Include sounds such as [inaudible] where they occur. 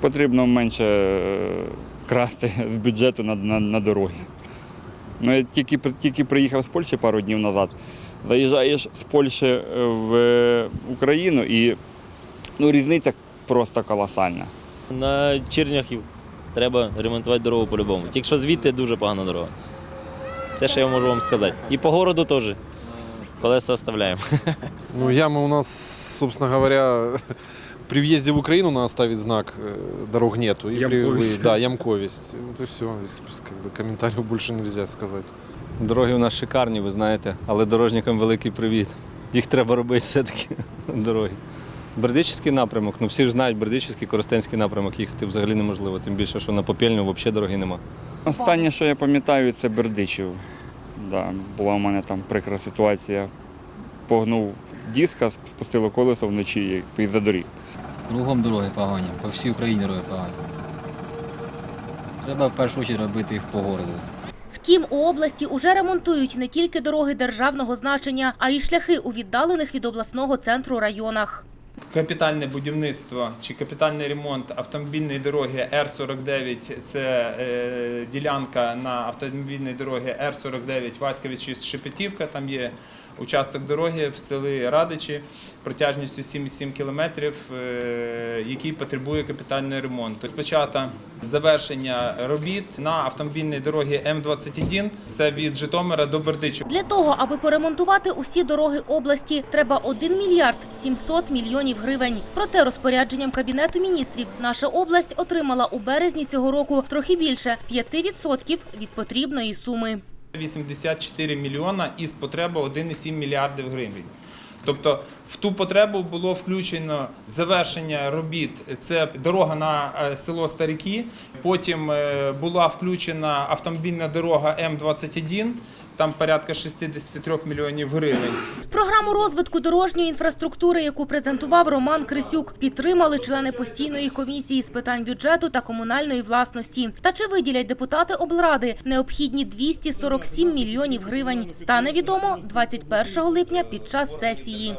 Потрібно менше е, красти [laughs] з бюджету на, на, на дороги. Ну, я тільки, тільки приїхав з Польщі пару днів назад. Заїжджаєш з Польщі е, в Україну і ну, різниця просто колосальна. На Черняхів треба ремонтувати дорогу по-любому. Тільки що звідти дуже погана дорога. Це що я можу вам сказати. І по городу теж. Колеса оставляємо. Ну, ямы у нас, собственно говоря, при въезде в Украину надо ставить знак э, «Дорог нету». И при Ямковість. вы- да, ямковесть. Вот и все. Здесь как бы, комментариев больше нельзя сказать. Дороги у нас шикарні, ви знаєте, але дорожникам великий привіт. Їх треба робити все-таки [laughs] дороги. Бердичівський напрямок, ну всі ж знають, Бердичівський, Коростенський напрямок їхати взагалі неможливо, тим більше, що на Попільню взагалі дороги нема. Останнє, що я пам'ятаю, це Бердичів. Да, була у мене там прикра ситуація. Погнув диска, спустило колесо вночі і задоріг. Кругом дороги погані, по всій Україні дороги погані. Треба в першу чергу робити їх по городу. Втім, у області уже ремонтують не тільки дороги державного значення, а й шляхи у віддалених від обласного центру районах. Капітальне будівництво чи капітальний ремонт автомобільної дороги Р-49 – це е, ділянка на автомобільній дороги Р-49 Васьковичі Шепетівка. Там є участок дороги в селі Радичі протяжністю 7,7 кілометрів, е, який потребує капітального ремонту. Спочатку завершення робіт на автомобільній дорогі М-21, це від Житомира до Бердичева. Для того, аби поремонтувати усі дороги області, треба 1 мільярд 700 мільйонів гривень. Проте розпорядженням Кабінету міністрів наша область отримала у березні цього року трохи більше 5% від потрібної суми. 84 мільйона із потреби 1,7 мільярдів гривень. Тобто в ту потребу було включено завершення робіт. Це дорога на е, село Старики. Потім е, була включена автомобільна дорога М21, там порядка 63 мільйонів гривень. Програму розвитку дорожньої інфраструктури, яку презентував Роман Крисюк, підтримали члени постійної комісії з питань бюджету та комунальної власності. Та чи виділять депутати облради необхідні 247 мільйонів гривень, стане відомо 21 липня під час сесії.